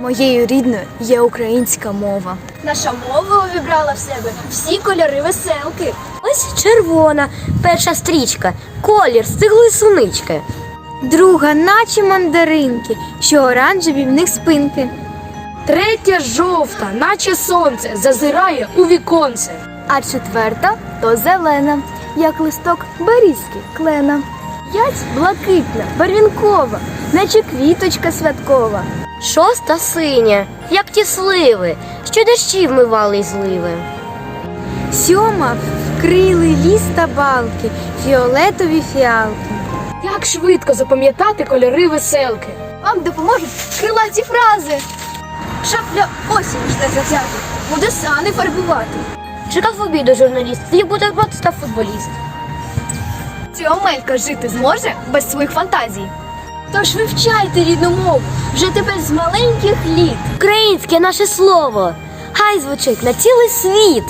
Моєю рідною є українська мова. Наша мова увібрала в себе всі кольори веселки. Ось червона, перша стрічка, колір стиглої сунички. Друга, наче мандаринки, що оранжеві в них спинки. Третя жовта, наче сонце, зазирає у віконце. А четверта то зелена, як листок берізки клена. П'ять блакитна, барвінкова, наче квіточка святкова. Шоста синя, як ті сливи, що дощі вмивали й зливи. Сьома вкрили ліс та балки, фіолетові фіалки. Як швидко запам'ятати кольори веселки. Вам допоможуть крилаті фрази. Шапля осінь жде завзяти, буде сани фарбувати. Чекав обіду журналіст, твій бутерброд став футболіст. Ця омелька жити зможе без своїх фантазій. Тож вивчайте рідну мову вже тепер з маленьких літ. Українське наше слово, хай звучить на цілий світ.